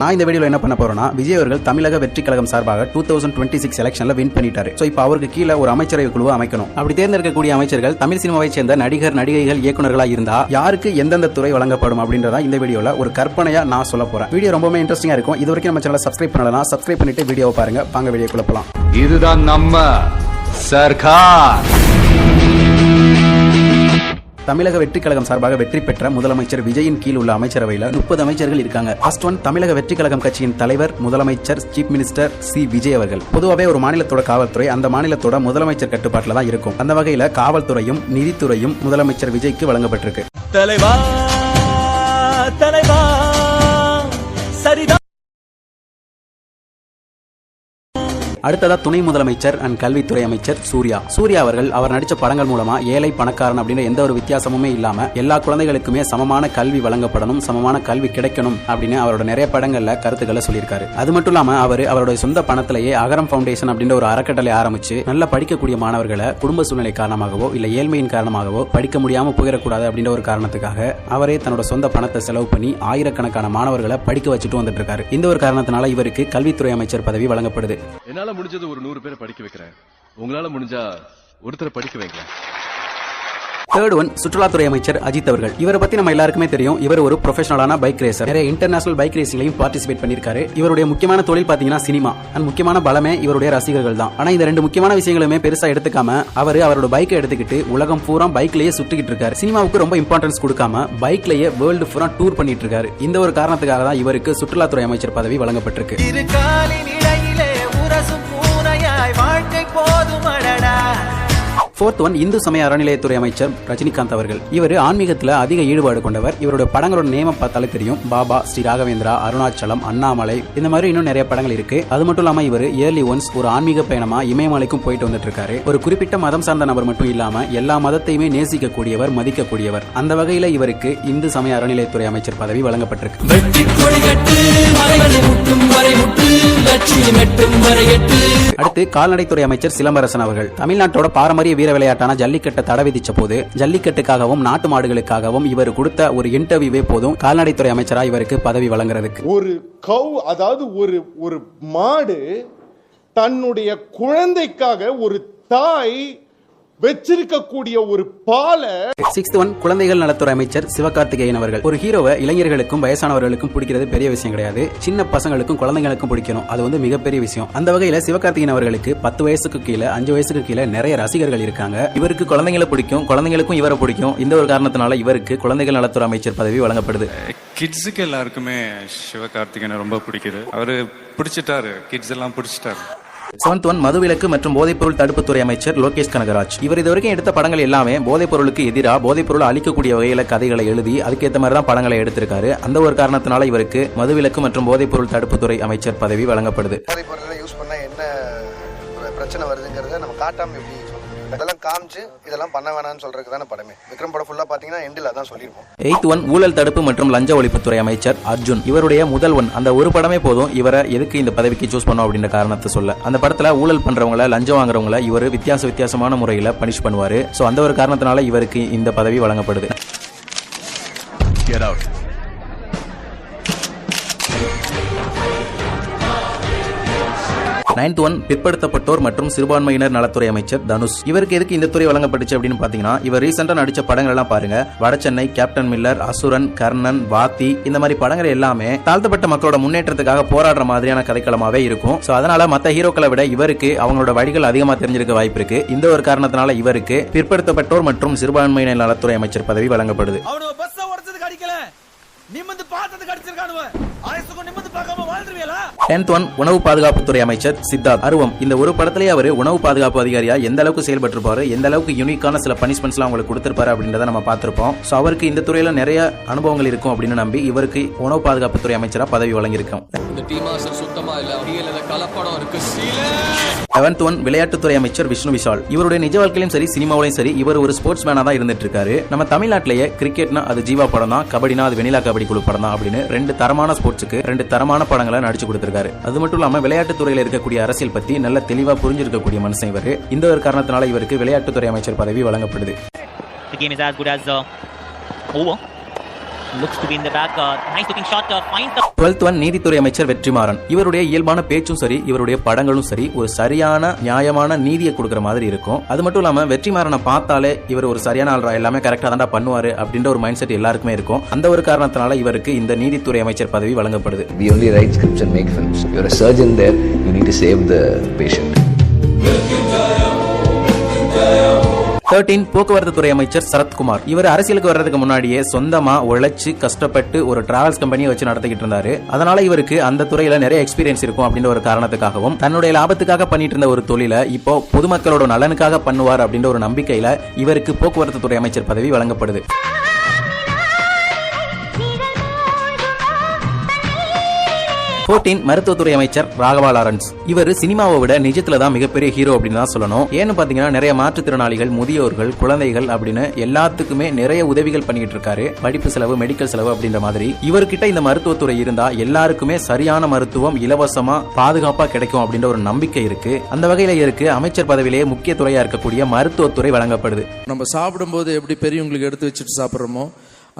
நான் இந்த வீடியோல என்ன பண்ண போறேன்னா விஜய் அவர்கள் தமிழக வெற்றி கழகம் சார்பாக டூ தௌசண்ட் டுவெண்ட்டி சிக்ஸ் எலெக்ஷன்ல வின் பண்ணிட்டாரு. சோ இப்போ அவருக்கு கீழே ஒரு அமைச்சரவை குழுவை அமைக்கணும். அப்படி தேர்ந்தெடுக்கக்கூடிய அமைச்சர்கள் தமிழ் சினிமாவை சேர்ந்த நடிகர் நடிகைகள் இயக்குநர்களா இருந்தா யாருக்கு எந்தெந்த துறை வழங்கப்படும் அப்படின்றத இந்த வீடியோல ஒரு கற்பனையா நான் சொல்ல போறேன். வீடியோ ரொம்பவே இன்ட்ரெஸ்டிங்கா இருக்கும். இது வரைக்கும் நம்ம சேனலை சப்ஸ்கிரைப் பண்ணலாம் சப்ஸ்கிரைப் பண்ணிட்டு வீடியோவை பாருங்க. வாங்க வீடியோ குழப்பலாம் இதுதான் நம்ம சர்க்கார். தமிழக வெற்றி கழகம் சார்பாக வெற்றி பெற்ற முதலமைச்சர் விஜயின் கீழ் உள்ள அமைச்சரவையில் முப்பது அமைச்சர்கள் இருக்காங்க. ஃபர்ஸ்ட் ஒன் தமிழக வெற்றி கழகம் கட்சியின் தலைவர் முதலமைச்சர் சீஃப் மினிஸ்டர் சி விஜய் அவர்கள். பொதுவாகவே ஒரு மாநிலத்தோட காவல்துறை அந்த மாநிலத்தோட முதலமைச்சர் கட்டுப்பாட்டில் தான் இருக்கும். அந்த வகையில காவல்துறையும் நிதித்துறையும் முதலமைச்சர் விஜய்க்கு வழங்கப்பட்டிருக்கு. தலைவா! அடுத்ததா துணை முதலமைச்சர் அண்ட் கல்வித்துறை அமைச்சர் சூர்யா. சூர்யா அவர்கள் அவர் நடிச்ச படங்கள் மூலமா ஏழை பணக்காரன் அப்படின்ற எந்த ஒரு வித்தியாசமுமே இல்லாம எல்லா குழந்தைகளுக்குமே சமமான கல்வி வழங்கப்படணும் சமமான கல்வி கிடைக்கணும் அப்படின்னு அவரோட நிறைய படங்கள்ல கருத்துக்களை சொல்லியிருக்காரு. அது மட்டும் இல்லாம அவர் அவருடைய சொந்த பணத்திலேயே அகரம் ஃபவுண்டேஷன் அப்படின்ற ஒரு அறக்கட்டளை ஆரம்பிச்சு நல்லா படிக்கக்கூடிய மாணவர்களை குடும்ப சூழ்நிலை காரணமாகவோ இல்ல ஏழ்மையின் காரணமாகவோ படிக்க முடியாம போயிடக்கூடாது அப்படின்ற ஒரு காரணத்துக்காக அவரே தன்னோட சொந்த பணத்தை செலவு பண்ணி ஆயிரக்கணக்கான மாணவர்களை படிக்க வச்சுட்டு வந்துட்டு இருக்காரு. இந்த ஒரு காரணத்தினால இவருக்கு கல்வித்துறை அமைச்சர் பதவி வழங்கப்படுது. என்னால முடிஞ்சது ஒரு நூறு பேரை படிக்க வைக்கிறேன். உங்களால முடிஞ்சா ஒருத்தரை படிக்க வைக்கலாம் தேர்ட் ஒன் சுற்றுலாத்துறை அமைச்சர் அஜித் அவர்கள். இவரை பத்தி நம்ம எல்லாருக்குமே தெரியும். இவர் ஒரு ப்ரொஃபஷனலான பைக் ரேசர் நிறைய இன்டர்நேஷனல் பைக் ரேசிங்லையும் பார்ட்டிசிபேட் பண்ணிருக்காரு இவருடைய முக்கியமான தொழில் பாத்தீங்கன்னா சினிமா. அண்ட் முக்கியமான பலமே இவருடைய ரசிகர்கள் தான். ஆனா இந்த ரெண்டு முக்கியமான விஷயங்களுமே பெருசா எடுத்துக்காம அவர் அவரோட பைக்கை எடுத்துக்கிட்டு உலகம் பூரா பைக்லயே சுத்திக்கிட்டு இருக்காரு. சினிமாவுக்கு ரொம்ப இம்பார்ட்டன்ஸ் கொடுக்காம பைக்லயே வேர்ல்டு பூரா டூர் பண்ணிட்டு இருக்காரு. இந்த ஒரு காரணத்துக்காக தான் இவருக்கு சுற்றுலாத்துறை அமைச்சர் பதவி வழங்கப்பட்டிருக்கு. ஃபோர்த் ஒன் இந்து சமய அறநிலையத்துறை அமைச்சர் ரஜினிகாந்த் அவர்கள். இவர் ஆன்மீகத்தில் அதிக ஈடுபாடு கொண்டவர். இவருடைய படங்களோட நேம பார்த்தாலே தெரியும். பாபா ஸ்ரீ ராகவேந்திரா அருணாச்சலம் அண்ணாமலை. இந்த மாதிரி இன்னும் நிறைய படங்கள் இருக்கு. அது மட்டும் இல்லாம இவர் இயர்லி ஒன்ஸ் ஒரு ஆன்மீக பயணமா இமயமலைக்கும் போயிட்டு வந்துட்டு இருக்காரு ஒரு குறிப்பிட்ட மதம் சார்ந்த நபர் மட்டும் இல்லாம எல்லா மதத்தையுமே நேசிக்கக்கூடியவர் மதிக்கக்கூடியவர். அந்த வகையில இவருக்கு இந்து சமய அறநிலையத்துறை அமைச்சர் பதவி வழங்கப்பட்டிருக்கு. அடுத்து கால்நடைத்துறை அமைச்சர் சிலம்பரசன் அவர்கள். தமிழ்நாட்டோட பாரம்பரிய வீர விளையாட்டான ஜல்லிக்கட்டை தடை விதிச்ச போது ஜல்லிக்கட்டுக்காகவும் நாட்டு மாடுகளுக்காகவும் இவர் கொடுத்த ஒரு இன்டர்வியூவே போதும். கால்நடைத்துறை அமைச்சரா இவருக்கு பதவி வழங்குறதுக்கு. ஒரு கவு அதாவது ஒரு ஒரு மாடு தன்னுடைய குழந்தைக்காக ஒரு தாய் வச்சிருக்கக்கூடிய ஒரு பாலை சிக்ஸ்த் ஒன் குழந்தைகள் நலத்துறை அமைச்சர் சிவகார்த்திகேயன் அவர்கள். ஒரு ஹீரோவை இளைஞர்களுக்கும் வயசானவர்களுக்கும் பிடிக்கிறது பெரிய விஷயம் கிடையாது. சின்ன பசங்களுக்கும் குழந்தைங்களுக்கும் பிடிக்கணும். அது வந்து மிகப்பெரிய விஷயம். அந்த வகையில சிவகார்த்திகேயன் அவர்களுக்கு பத்து வயசுக்கு கீழே அஞ்சு வயசுக்கு கீழே நிறைய ரசிகர்கள் இருக்காங்க. இவருக்கு குழந்தைங்களை பிடிக்கும் குழந்தைங்களுக்கும் இவரை பிடிக்கும். இந்த ஒரு காரணத்தினால இவருக்கு குழந்தைகள் நலத்துறை அமைச்சர் பதவி வழங்கப்படுது. கிட்ஸுக்கு எல்லாருக்குமே சிவகார்த்திகேயனை ரொம்ப பிடிக்குது. அவரு பிடிச்சிட்டாரு. கிட்ஸ் எல்லாம் பிடிச்சிட்டாரு. செவன்த் ஒன் மதுவிலக்கு மற்றும் போதைப்பொருள் தடுப்புத்துறை அமைச்சர் லோகேஷ் கனகராஜ். இவர் இதுவரைக்கும் எடுத்த படங்கள் எல்லாமே போதைப்பொருளுக்கு எதிராக போதைப்பொருள் அளிக்கக்கூடிய அழிக்கக்கூடிய வகையில கதைகளை எழுதி அதுக்கேற்ற மாதிரி தான் படங்களை எடுத்திருக்காரு. அந்த ஒரு காரணத்தினால இவருக்கு மதுவிலக்கு மற்றும் போதைப்பொருள் தடுப்புத்துறை அமைச்சர் பதவி வழங்கப்படுது. போதைப்பொருளை யூஸ் பண்ணா என்ன பிரச்சனை வருதுங்கிறத நம்ம காட்டாம எப்படி இதெல்லாம் காமிச்சு இதெல்லாம் பண்ண வேணாம்னு சொல்றதுக்கு தானே படமே. விக்ரம் படம் ஃபுல்லா பாத்தீங்கன்னா எண்டில் அதான் சொல்லியிருப்போம். எய்த் ஒன் ஊழல் தடுப்பு மற்றும் லஞ்ச ஒழிப்புத்துறை அமைச்சர் அர்ஜுன். இவருடைய முதல் ஒன் அந்த ஒரு படமே போதும் இவரை எதுக்கு இந்த பதவிக்கு சூஸ் பண்ணோம் அப்படின்ற காரணத்தை சொல்ல. அந்த படத்துல ஊழல் பண்றவங்கள லஞ்சம் வாங்குறவங்கள இவர் வித்தியாச வித்தியாசமான முறையில பனிஷ் பண்ணுவாரு. சோ அந்த ஒரு காரணத்தினால இவருக்கு இந்த பதவி வழங்கப்படுது. கெட் அவுட் நைன்த் ஒன் பிற்படுத்தப்பட்டோர் மற்றும் சிறுபான்மையினர் நலத்துறை அமைச்சர் தனுஷ். இவருக்கு எதுக்கு இந்த துறை வழங்கப்பட்டுச்சு அப்படின்னு பாத்தீங்கன்னா இவர் ரீசெண்டா நடிச்ச படங்கள் எல்லாம் பாருங்க. வடசென்னை கேப்டன் மில்லர் அசுரன் கர்ணன் வாத்தி இந்த மாதிரி படங்கள் எல்லாமே தாழ்த்தப்பட்ட மக்களோட முன்னேற்றத்துக்காக போராடுற மாதிரியான கதைக்களமாவே இருக்கும். சோ அதனால மத்த ஹீரோக்களை விட இவருக்கு அவங்களோட வழிகள் அதிகமா தெரிஞ்சிருக்க வாய்ப்பு இருக்கு. இந்த ஒரு காரணத்தினால இவருக்கு பிற்படுத்தப்பட்டோர் மற்றும் சிறுபான்மையினர் நலத்துறை அமைச்சர் பதவி வழங்கப்படுது. நிமிந்து பார்த்தது கடிச்சிருக்கானுவ. ஆயுசுக்கும் நிமிந்து டென்த் ஒன் உணவு பாதுகாப்புத்துறை அமைச்சர் சித்தார்த். அருவம் இந்த ஒரு படத்திலேயே அவர் உணவு பாதுகாப்பு அதிகாரியா எந்த அளவுக்கு செயல்பட்டிருப்பாரு எந்த அளவுக்கு யூனிக்கான சில பனிஷ்மெண்ட்ஸ்லாம் அவங்களுக்கு கொடுத்திருப்பாரு அப்படின்றத நம்ம பார்த்திருப்போம். சோ அவருக்கு இந்த துறையில நிறைய அனுபவங்கள் இருக்கும் அப்படின்னு நம்பி இவருக்கு உணவு பாதுகாப்புத்துறை அமைச்சரா பதவி வழங்கியிருக்கோம். லெவன்த் ஒன் விளையாட்டுத்துறை அமைச்சர் விஷ்ணு விஷால். இவருடைய நிஜ வாழ்க்கையிலும் சரி சினிமாவிலையும் சரி இவர் ஒரு ஸ்போர்ட்ஸ் மேனா தான் இருந்துட்டு இருக்காரு நம்ம தமிழ்நாட்டிலேயே கிரிக்கெட்னா அது ஜீவா படம் தான் கபடினா அது வெனிலா கபடி குழு படம் தான் அப்படின்னு ரெண்டு தரமான ஸ்போர்ட்ஸுக்கு ரெண்டு தரமான படங்களை நடிச்சு கொடுத்திருக்காரு அது மட்டும் இல்லாம விளையாட்டு துறையில இருக்கக்கூடிய அரசியல் பத்தி நல்ல தெளிவா புரிஞ்சிருக்கக்கூடிய மனுஷன் இவர் இந்த ஒரு காரணத்தினால இவருக்கு விளையாட்டுத்துறை அமைச்சர் பதவி வழங்கப்படுது oh. looks to be in the back. Uh, nice looking shot. Uh, finds the twelfth one நீதித்துறை அமைச்சர் வெற்றிமாறன் இவருடைய இயல்பான பேச்சும் சரி இவருடைய படங்களும் சரி ஒரு சரியான நியாயமான நீதியை கொடுக்குற மாதிரி இருக்கும் அது மட்டும் இல்லாம வெற்றிமாறனை பார்த்தாலே இவர் ஒரு சரியான ஆள்ரா எல்லாமே கரெக்டா தான்டா பண்ணுவாரு அப்படின்ற ஒரு மைண்ட் செட் எல்லாருக்குமே இருக்கும் அந்த ஒரு காரணத்தினால இவருக்கு இந்த நீதித்துறை அமைச்சர் பதவி வழங்கப்படுது We only write scripts and make films. You're a surgeon there, you need to save the patient. Thirteen போக்குவரத்து துறை அமைச்சர் சரத்குமார். இவர் அரசியலுக்கு வர்றதுக்கு முன்னாடியே சொந்தமா உழைச்சு கஷ்டப்பட்டு ஒரு டிராவல்ஸ் கம்பெனியை வச்சு நடத்திக்கிட்டு இருந்தாரு. அதனால இவருக்கு அந்த துறையில நிறைய எக்ஸ்பீரியன்ஸ் இருக்கும் அப்படின்ற ஒரு காரணத்துக்காகவும் தன்னுடைய லாபத்துக்காக பண்ணிட்டு இருந்த ஒரு தொழிலை இப்போ பொதுமக்களோட நலனுக்காக பண்ணுவார் அப்படின்ற ஒரு நம்பிக்கையில இவருக்கு போக்குவரத்து துறை அமைச்சர் பதவி வழங்கப்படுது. போர்டீன் மருத்துவத்துறை அமைச்சர் ராகவா லாரன்ஸ். இவர் சினிமாவை விட நிஜத்துல தான் மிகப்பெரிய ஹீரோ அப்படின்னு தான் சொல்லணும். ஏன்னு பாத்தீங்கன்னா நிறைய மாற்றுத்திறனாளிகள் முதியோர்கள் குழந்தைகள் அப்படின்னு எல்லாத்துக்குமே நிறைய உதவிகள் பண்ணிட்டு இருக்காரு. படிப்பு செலவு மெடிக்கல் செலவு அப்படின்ற மாதிரி. இவர்கிட்ட இந்த மருத்துவத்துறை இருந்தா எல்லாருக்குமே சரியான மருத்துவம் இலவசமா பாதுகாப்பா கிடைக்கும் அப்படின்ற ஒரு நம்பிக்கை இருக்கு. அந்த வகையில இருக்கு அமைச்சர் பதவியிலேயே முக்கிய துறையா இருக்கக்கூடிய மருத்துவத்துறை வழங்கப்படுது. நம்ம சாப்பிடும்போது எப்படி பெரியவங்களுக்கு எடுத்து வச்சுட்டு சாப்பிட்றோமோ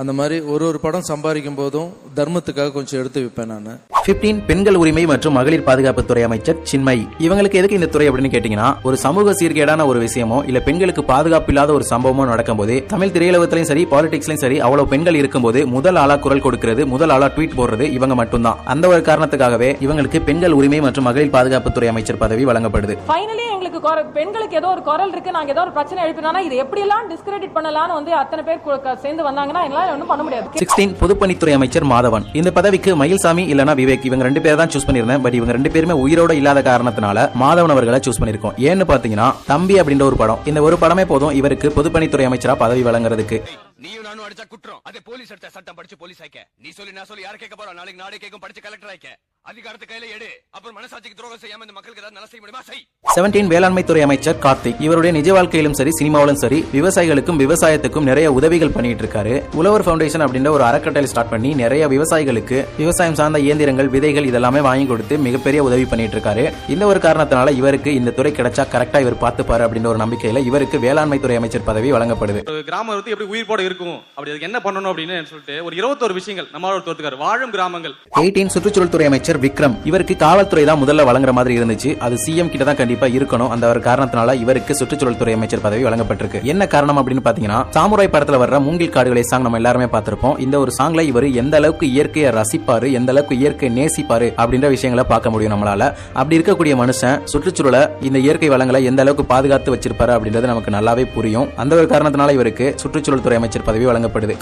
அந்த மாதிரி ஒரு ஒரு படம் சம்பாதிக்கும் போதும் தர்மத்துக்காக கொஞ்சம் எடுத்து வைப்பேன் நான். 15 பெண்கள் உரிமை மற்றும் மகளிர் பாதுகாப்பு துறை அமைச்சர் சின்மய். இவங்களுக்கு எதுக்கு இந்த துறை அப்படின்னு கேட்டீங்கன்னா ஒரு சமூக சீர்கேடான ஒரு விஷயமோ இல்ல பெண்களுக்கு பாதுகாப்பு இல்லாத ஒரு சம்பவமோ நடக்கும்போது தமிழ் திரையுலகத்திலையும் சரி பாலிடிக்ஸ்லயும் சரி அவ்வளவு பெண்கள் இருக்கும்போது முதல் ஆளா குரல் கொடுக்கிறது முதல் ஆளா ட்வீட் போடுறது இவங்க மட்டும்தான். அந்த ஒரு காரணத்துக்காகவே இவங்களுக்கு பெண்கள் உரிமை மற்றும் மகளிர் பாதுகாப்பு துறை அமைச்சர் பதவி வழங்கப்படுது. ஃபைனலி எங்களுக்கு குர- பெண்களுக்கு ஏதோ ஒரு குரல் இருக்கு நாங்க ஏதோ ஒரு பிரச்சனை எழுப்பினா இது எப்படி எல்லாம் டிஸ்கிரெடிட் பண்ணலாம்னு வந்து அத்தனை பேர் சேர்ந்து வந்தாங்கன்னா என்னால ஒன்றும் பண்ண முடியாது. சிக்ஸ்டீன் பொதுப்பணித்துறை அமைச்சர் மாதவன். இந்த பதவிக்கு மயில்சாமி இல்லனா விவேக் இவங்க ரெண்டு பேர் தான் சூஸ் பண்ணிருந்தேன் பட் இவங்க ரெண்டு பேருமே உயிரோட இல்லாத காரணத்தினால மாதவன் அவர்களை சூஸ் பண்ணிருக்கோம் ஏன்னு பாத்தீங்கன்னா தம்பி அப்படின்ற ஒரு படம். இந்த ஒரு படமே போதும் இவருக்கு பொதுப்பணித்துறை அமைச்சரா பதவி வழங்குறதுக்கு. நீயும் நானும் அடிச்சா குற்றம். அதே போலீஸ் எடுத்த சட்டம் படிச்சு போலீஸ் ஆயிக்க நீ சொல்லி நான் சொல்லி யார கேட்க போறோம்? நாளைக்கு நாடே கேட்கும் படிச்சு கலெக்டர் ஆயிக்க அதிகாரத்தை கையில எடு. அப்புறம் மனசாட்சிக்கு துரோகம் செய்யாம இந்த மக்களுக்கு ஏதாவது நல்ல செய்ய முடியுமா? செய். செவன்டீன் வேளாண்மை துறை அமைச்சர் கார்த்திக் இவருடைய நிஜ வாழ்க்கையிலும் சரி சினிமாவிலும் சரி விவசாயிகளுக்கும் விவசாயத்துக்கும் நிறைய உதவிகள் பண்ணிட்டு இருக்காரு. உழவர் ஃபவுண்டேஷன் அப்படின்ற ஒரு அறக்கட்டளை ஸ்டார்ட் பண்ணி நிறைய விவசாயிகளுக்கு விவசாயம் சார்ந்த இயந்திரங்கள் விதைகள் இதெல்லாமே வாங்கி கொடுத்து மிகப்பெரிய உதவி பண்ணிட்டு இருக்காரு. இந்த ஒரு காரணத்தினால இவருக்கு இந்த துறை கிடைச்சா கரெக்டா இவர் பார்த்துப்பாரு அப்படின்ற ஒரு நம்பிக்கையில இவருக்கு வேளாண்மை துறை அமைச்சர் பதவி வழங்கப்படுது. கிராமம் வந்து எப்படி உயிர்ப்போட இருக்கும்? அப்படி அதுக்கு என்ன பண்ணணும் அப்படின்னு சொல்லிட்டு ஒரு இருபத்தோரு விஷயங்கள் நம்மளோட தோத்துக்காரு. வாழும் கிராமங்கள். எயிட்டீன் சுற்றுச்சூழல் துறை அமைச்சர் விக்ரம். இவருக்கு காவல்துறை தான் முதல்ல வழங்குற மாதிரி இருந்துச்சு. அது சிஎம் கிட்ட தான் கண்டிப்பா இருக்கணும். அந்த ஒரு காரணத்தினால இவருக்கு சுற்றுச்சூழல் துறை அமைச்சர் பதவி வழங்கப்பட்டிருக்கு. என்ன காரணம் அப்படின்னு பாத்தீங்கன்னா சாமுராய் படத்துல வர்ற மூங்கில் காடுகளை சாங் நம்ம எல்லாருமே பார்த்திருப்போம். இந்த ஒரு சாங்ல இவர் எந்த அளவுக்கு இயற்கையை ரசிப்பாரு எந்த அளவுக்கு இயற்கை நேசிப்பாரு அப்படின்ற விஷயங்களை பார்க்க முடியும் நம்மளால. அப்படி இருக்கக்கூடிய மனுஷன் சுற்றுச்சூழலை இந்த இயற்கை வளங்களை எந்த அளவுக்கு பாதுகாத்து வச்சிருப்பாரு அப்படின்றது நமக்கு நல்லாவே புரியும். அந்த ஒரு காரணத்தினால இவருக்கு சுற்றுச்சூழல் துறை அமைச்சர் பதவி வழங்கப்படுது.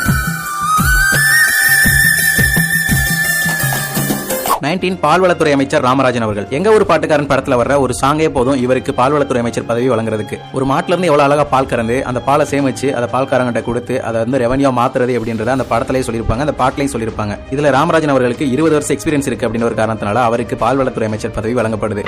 நைன்டீன் பால்வளத்துறை அமைச்சர் ராமராஜன் அவர்கள். எங்க ஒரு பாட்டுக்காரன் படத்துல வர்ற ஒரு சாங்கே போதும் இவருக்கு பால்வளத்துறை அமைச்சர் பதவி வழங்குறதுக்கு. ஒரு மாட்டுல இருந்து எவ்வளவு அழகா பால் கறந்து அந்த பாலை சேமிச்சு அதை பால்காரங்கிட்ட கொடுத்து அதை வந்து ரெவன்யூ மாத்துறது அப்படின்றத அந்த படத்திலேயே சொல்லியிருப்பாங்க அந்த பாட்டிலையும் சொல்லியிருப்பாங்க. இதுல ராமராஜன் அவர்களுக்கு இருபது வருஷம் எக்ஸ்பீரியன்ஸ் இருக்கு அப்படின்ற ஒரு காரணத்தினால அவருக்கு பால்வளத்துறை அமைச்சர் பதவி வழங்கப்படுது.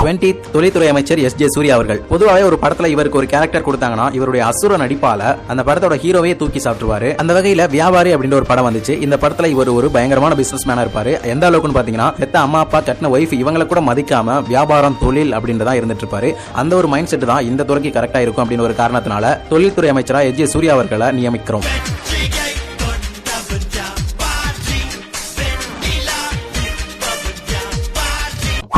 டுவெண்ட்டி தொழில்துறை அமைச்சர் எஸ் ஜே சூர்யா அவர்கள். பொதுவாகவே ஒரு படத்துல இவருக்கு ஒரு கேரக்டர் கொடுத்தாங்கன்னா இவருடைய அசுர நடிப்பால அந்த படத்தோட ஹீரோவே தூக்கி சாப்பிட்டுருவாரு. அந்த வகையில வியாபாரி அப்படின்ற ஒரு படம் வந்துச்சு. இந்த படத்துல இவர் ஒரு பயங்கரமான பிசினஸ் மேனா இருப்பாரு. எந்த அளவுக்குன்னு பாத்தீங்கன்னா பெத்த அம்மா அப்பா கட்டின ஒய்ஃப் இவங்களை கூட மதிக்காம வியாபாரம் தொழில் அப்படின்றதா இருந்துட்டு இருப்பாரு அந்த ஒரு மைண்ட் செட் தான் இந்த துறைக்கு கரெக்டா இருக்கும் அப்படின்னு ஒரு காரணத்தினால தொழில்துறை அமைச்சரா எஸ் ஜே சூர்யா அவர்களை நியமிக்கிறோம்.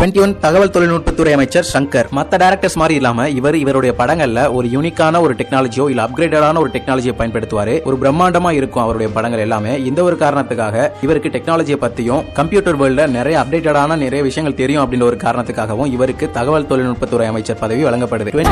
டுவெண்ட்டி ஒன் தகவல் தொழில்நுட்பத்துறை அமைச்சர் சங்கர். மற்ற டேரக்டர்ஸ் மாதிரி இல்லாம இவர் இவருடைய படங்கள்ல ஒரு யூனிக்கான ஒரு டெக்னாலஜியோ இல்ல அப்கிரேடடான ஒரு டெக்னாலஜியை பயன்படுத்துவாரு. ஒரு பிரம்மாண்டமா இருக்கும் அவருடைய படங்கள் எல்லாமே. இந்த ஒரு காரணத்துக்காக இவருக்கு டெக்னாலஜியை பத்தியும் கம்ப்யூட்டர் வேர்ல்ட்ல நிறைய அப்டேட்டடான நிறைய விஷயங்கள் தெரியும் அப்படின்ற ஒரு காரணத்துக்காகவும் இவருக்கு தகவல் தொழில்நுட்பத்துறை அமைச்சர் பதவி வழங்கப்படுது.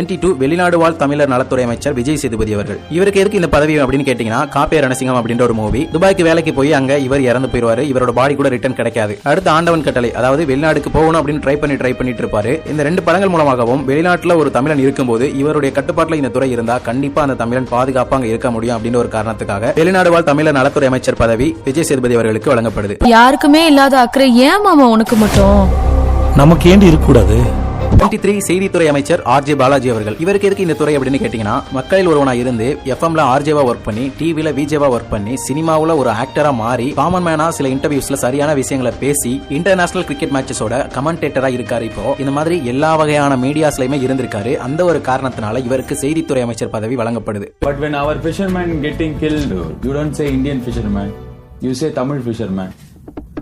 டுவெண்ட்டி டூ வெளிநாடு வாழ் தமிழர் நலத்துறை அமைச்சர் விஜய் சேதுபதி அவர்கள். இவருக்கு எதுக்கு இந்த பதவி அப்படின்னு கேட்டீங்கன்னா காப்பே ரணசிங்கம் அப்படின்ற ஒரு மூவி துபாய்க்கு வேலைக்கு போய் அங்க இவர் இறந்து போயிருவாரு இவரோட பாடி கூட ரிட்டர்ன் கிடைக்காது. அடுத்து ஆண்டவன் கட்டளை அதாவது வெளிநாடுக்கு போகணும் அப்படின்னு ட்ரை பண்ணி ட்ரை பண்ணிட்டு இருப்பாரு. இந்த ரெண்டு படங்கள் மூலமாகவும் வெளிநாட்டுல ஒரு தமிழன் இருக்கும்போது இவருடைய கட்டுப்பாட்டுல இந்த துறை இருந்தா கண்டிப்பா அந்த தமிழன் பாதுகாப்பா அங்க இருக்க முடியும் அப்படின்ற ஒரு காரணத்துக்காக வெளிநாடு வாழ் தமிழர் நலத்துறை அமைச்சர் பதவி விஜய் சேதுபதி அவர்களுக்கு வழங்கப்படுது. யாருக்குமே இல்லாத அக்கறை ஏன் மாமா உனக்கு மட்டும்? நமக்கு ஏண்டி இருக்கக்கூடாது? டுவெண்ட்டி த்ரீ செய்தித்துறை அமைச்சர் ஆர் ஜே பாலாஜி அவர்கள். இவருக்கு எதுக்கு இந்த துறை அப்படின்னு கேட்டீங்கன்னா மக்களில் ஒருவனா இருந்து எஃப்எம்ல ஆர்ஜேவா ஒர்க் பண்ணி டிவில விஜேவா ஒர்க் பண்ணி சினிமாவில் ஒரு ஆக்டரா மாறி காமன் மேனா சில இன்டர்வியூஸ்ல சரியான விஷயங்களை பேசி இன்டர்நேஷனல் கிரிக்கெட் மேட்சஸோட கமெண்டேட்டரா இருக்காரு இப்போ. இந்த மாதிரி எல்லா வகையான மீடியாஸ்லயுமே இருந்திருக்காரு. அந்த ஒரு காரணத்தினால இவருக்கு செய்தித்துறை அமைச்சர் பதவி வழங்கப்படுது. But when our fisherman getting killed you don't say Indian fisherman you say Tamil fisherman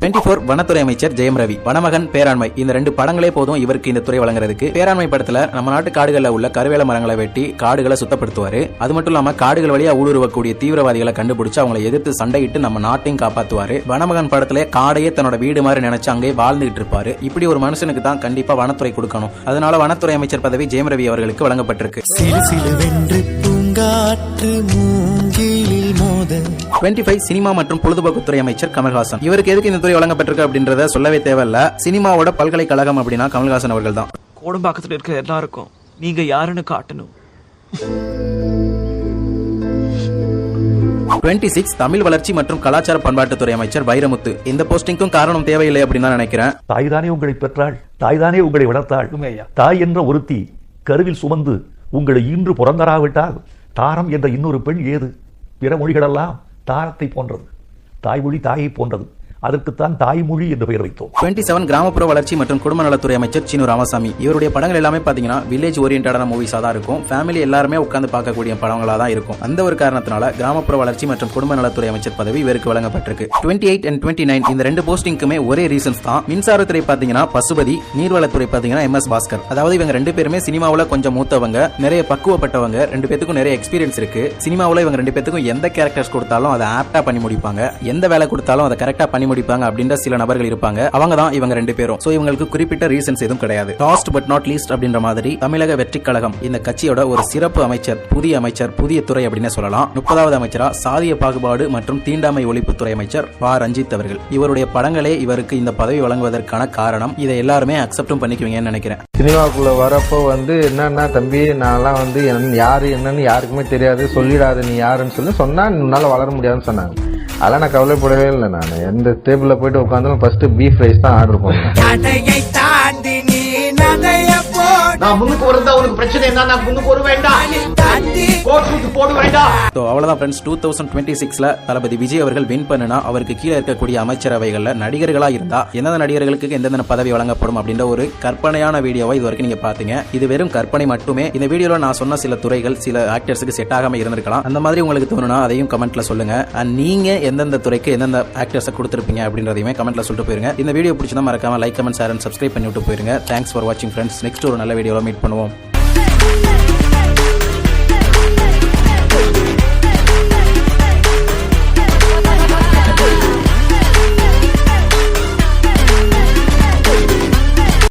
twenty four வனத்துறை அமைச்சர் ஜெயம் ரவி. வனமகன் பேராண்மை. இந்த ரெண்டு படங்களே போதும் இவருக்கு இந்த துறை வழங்குறதுக்கு. பேராண்மை படத்துல நம்ம நாட்டு காடுகளில் உள்ள கருவேல மரங்களை வெட்டி காடுகளை சுத்தப்படுத்துவாரு. அது மட்டும் இல்லாம காடுகள் வழியா ஊடுருவக்கூடிய தீவிரவாதிகளை கண்டுபிடிச்சு அவங்களை எதிர்த்து சண்டையிட்டு நம்ம நாட்டையும் காப்பாத்துவாரு. வனமகன் படத்துல காடையே தன்னோட வீடு மாதிரி நினைச்சு அங்கே வாழ்ந்துகிட்டு இருப்பாரு. இப்படி ஒரு மனுஷனுக்கு தான் கண்டிப்பா வனத்துறை கொடுக்கணும். அதனால வனத்துறை அமைச்சர் பதவி ஜெயம் ரவி அவர்களுக்கு வழங்கப்பட்டிருக்கு. சிறு சிறு வென்று பூங்காற்று மூங்கிலில் டுவெண்ட்டி ஃபைவ் சினிமா மற்றும் பொழுதுபோக்குத்துறை அமைச்சர் கமல்ஹாசன். இவருக்கு எதுக்கு இந்த துறை வழங்கப்பட்டிருக்கு அப்படின்றத சொல்லவே தேவையில்ல. சினிமாவோட பல்கலைக்கழகம் அப்படின்னா கமல்ஹாசன் அவர்கள் தான் கோடம்பாக்கத்துல இருக்க எல்லாருக்கும் நீங்க யாருன்னு காட்டணும். டுவெண்ட்டி சிக்ஸ் தமிழ் வளர்ச்சி மற்றும் கலாச்சார பண்பாட்டுத்துறை அமைச்சர் வைரமுத்து. இந்த போஸ்டிங்க்கும் காரணம் தேவையில்லை அப்படின்னு தான் நினைக்கிறேன். தாய்தானே உங்களை பெற்றாள் தாய்தானே உங்களை வளர்த்தாள். தாய் என்ற ஒருத்தி கருவில் சுமந்து உங்களை இன்று புறந்தராவிட்டால் தாரம் என்ற இன்னொரு பெண் ஏது? பிற மொழிகளெல்லாம் தாரத்தை போன்றது. தாய்மொழி தாயை போன்றது. அதற்குத்தான் தாய்மொழி என்று பெயர் வைத்தோம். டுவெண்ட்டி செவன் கிராமப்புற வளர்ச்சி மற்றும் குடும்ப நலத்துறை அமைச்சர் சீனு ராமசாமி. இவருடைய படங்கள் எல்லாமே பாத்தீங்கன்னா வில்லேஜ் ஓரியன்டான மூவிஸா தான் இருக்கும். ஃபேமிலி எல்லாருமே உட்கார்ந்து பார்க்கக்கூடிய படங்களா தான் இருக்கும். அந்த ஒரு காரணத்தினால கிராமப்புற வளர்ச்சி மற்றும் குடும்ப நலத்துறை அமைச்சர் பதவி இவருக்கு வழங்கப்பட்டிருக்கு. Twenty eight and twenty nine இந்த ரெண்டு போஸ்டிங்க்குமே ஒரே ரீசன்ஸ் தான். மின்சாரத்துறை பாத்தீங்கன்னா பசுபதி நீர்வளத்துறை பாத்தீங்கன்னா எம் எஸ் பாஸ்கர் அதாவது இவங்க ரெண்டு பேருமே சினிமாவில் கொஞ்சம் மூத்தவங்க நிறைய பக்குவப்பட்டவங்க ரெண்டு பேத்துக்கும் நிறைய எக்ஸ்பீரியன்ஸ் இருக்கு. சினிமாவில் இவங்க ரெண்டு பேத்துக்கும் எந்த கேரக்டர்ஸ் கொடுத்தாலும் அதை ஆப்டா பண்ணி முடிப்பாங்க. எந்த வேலை கொடுத்தாலும் அதை கரெக்டா பண்ணி முடிப்பாங்க அப்படின்ற சில நபர்கள் இருப்பாங்க. அவங்க தான் இவங்க ரெண்டு பேரும். சோ இவங்களுக்கு குறிப்பிட்ட ரீசன்ஸ் எதுவும் கிடையாது. லாஸ்ட் பட் நாட் லீஸ்ட் அப்படின்ற மாதிரி தமிழக வெற்றி கழகம் இந்த கட்சியோட ஒரு சிறப்பு அமைச்சர் புதிய அமைச்சர் புதிய துறை அப்படின்னு சொல்லலாம். முப்பதாவது அமைச்சரா சாதிய பாகுபாடு மற்றும் தீண்டாமை ஒழிப்புத்துறை அமைச்சர் ப ரஞ்சித் அவர்கள். இவருடைய படங்களே இவருக்கு இந்த பதவி வழங்குவதற்கான காரணம். இதை எல்லாருமே அக்செப்டும் பண்ணிக்குவீங்கன்னு நினைக்கிறேன். சினிமாக்குள்ள வரப்போ வந்து என்னன்னா தம்பி நான்லாம் வந்து யாரு என்னன்னு யாருக்குமே தெரியாது. சொல்லிடாது நீ யாருன்னு சொல்லி சொன்னா உன்னால வளர முடியாதுன்னு சொன்னாங்க. அதெல்லாம் நான் கவலைப்படவே இல்லை நான். எந்த டேபிள்ல போயிட்டு உட்காந்தாலும் ஃபர்ஸ்ட் பீஃப் ரைஸ் தான் ஆர்டர் பண்ணுவேன். நான் முன்னுக்கு வருந்தா உனக்கு பிரச்சனை என்ன? நான் முன்னுக்கு வேண்டாம் போட வேண்டாம் ஸோ அவ்வளோதான் ஃப்ரெண்ட்ஸ் டூ தௌசண்ட் டுவெண்ட்டி சிக்ஸில் தளபதி விஜய் அவர்கள் வின் பண்ணுனா அவருக்கு கீழே இருக்கக்கூடிய அமைச்சரவைகளில் நடிகர்களாக இருந்தால் எந்தெந்த நடிகர்களுக்கு எந்தெந்த பதவி வழங்கப்படும் அப்படின்ற ஒரு கற்பனையான வீடியோவை இது வரைக்கும் நீங்கள் பார்த்தீங்க. இது வெறும் கற்பனை மட்டுமே. இந்த வீடியோவில் நான் சொன்ன சில துறைகள் சில ஆக்டர்ஸுக்கு செட் ஆகாம இருந்திருக்கலாம். அந்த மாதிரி உங்களுக்கு தோணுனா அதையும் கமெண்ட்ல சொல்லுங்க. அண்ட் நீங்க எந்தெந்த துறைக்கு எந்தெந்த ஆக்டர்ஸை கொடுத்துருப்பீங்க அப்படின்றதையுமே கமெண்ட்ல சொல்லிட்டு போயிருங்க. இந்த வீடியோ பிடிச்சதா மறக்காம like comment share and subscribe பண்ணிவிட்டு போயிருங்க. தேங்க்ஸ் ஃபார் வாட்சிங் ஃப்ரெண்ட்ஸ் நெக்ஸ்ட் ஒரு நல்ல வீடியோவில் மீட் பண்ணுவோம்.